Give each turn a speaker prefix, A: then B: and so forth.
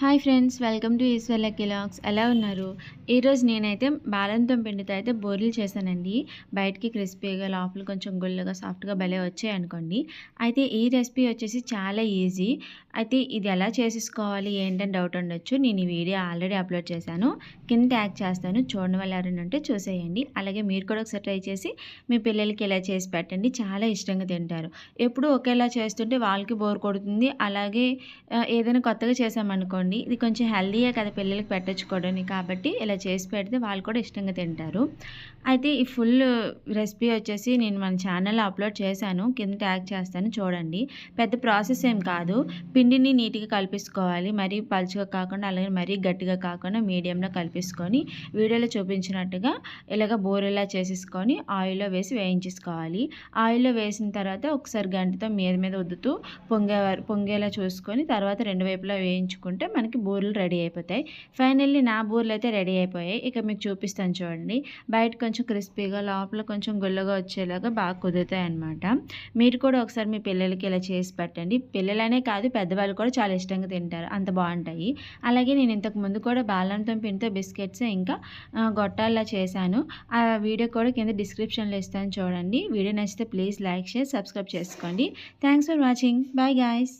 A: Hi friends welcome to ఈశ్వర్ల కిలాక్స్ ఎలా ఉన్నారు? ఈరోజు నేనైతే బాలంతం పిండితో అయితే బోర్లు చేశానండి. బయటికి క్రిస్పీగా లోపల కొంచెం గుళ్ళుగా సాఫ్ట్గా భలే వచ్చాయి అనుకోండి. అయితే ఈ రెసిపీ వచ్చేసి చాలా ఈజీ. అయితే ఇది ఎలా చేసేసుకోవాలి? ఏంటని డౌట్ ఉండొచ్చు. నేను ఈ వీడియో ఆల్రెడీ అప్లోడ్ చేశాను. కింద ట్యాగ్ చేస్తాను. చూడడం వల్ల ఎవరైనా ఉంటే చూసేయండి. అలాగే మీరు కూడా ఒకసారి ట్రై చేసి మీ పిల్లలకి ఇలా చేసి పెట్టండి. చాలా ఇష్టంగా తింటారు. ఎప్పుడు ఒకేలా చేస్తుంటే వాళ్ళకి బోర్ కొడుతుంది. అలాగే ఏదైనా కొత్తగా చేసామనుకోండి ఇది కొంచెం హెల్దీయే కదా పిల్లలకి పెట్టచ్చుకోవడానికి కాబట్టి ఇలా చేసి పెడితే వాళ్ళు కూడా ఇష్టంగా తింటారు. అయితే ఈ ఫుల్ రెసిపీ వచ్చేసి నేను మన ఛానల్లో అప్లోడ్ చేశాను. కింద ట్యాగ్ చేస్తాను. చూడండి. పెద్ద ప్రాసెస్ ఏం కాదు. పిండిని నీట్గా కలిపేసుకోవాలి. మరీ పలుచగా కాకుండా అలాగే మరీ గట్టిగా కాకుండా మీడియంలో కలిపేసుకొని వీడియోలో చూపించినట్టుగా ఇలాగ బోరెలా చేసేసుకొని ఆయిల్లో వేసి వేయించేసుకోవాలి. ఆయిల్లో వేసిన తర్వాత ఒకసారి గంటతో మీద మీద వద్దుతూ పొంగే పొంగేలా చూసుకొని తర్వాత రెండు వైపులా వేయించుకుంటే మనకి బూరెలు రెడీ అయిపోతాయి. ఫైనల్లీ నా బూరలు అయితే రెడీ అయిపోయాయి. ఇక మీకు చూపిస్తాను చూడండి. బయట కొంచెం క్రిస్పీగా లోపల కొంచెం గుల్లగా వచ్చేలాగా బాగా కుదురుతాయి అనమాట మీరు కూడా ఒకసారి మీ పిల్లలకి ఇలా చేసి పెట్టండి. పిల్లలనే కాదు పెద్దవాళ్ళు కూడా చాలా ఇష్టంగా తింటారు. అంత బాగుంటాయి. అలాగే నేను ఇంతకు ముందు కూడా బాలంతో పిండితో బిస్కెట్స్ ఇంకా గొట్టాల్లా చేశాను. ఆ వీడియో కూడా కింద డిస్క్రిప్షన్లో ఇస్తాను చూడండి. వీడియో నచ్చితే ప్లీజ్ లైక్ షేర్ సబ్స్క్రైబ్ చేసుకోండి. Thanks for watching. Bye guys.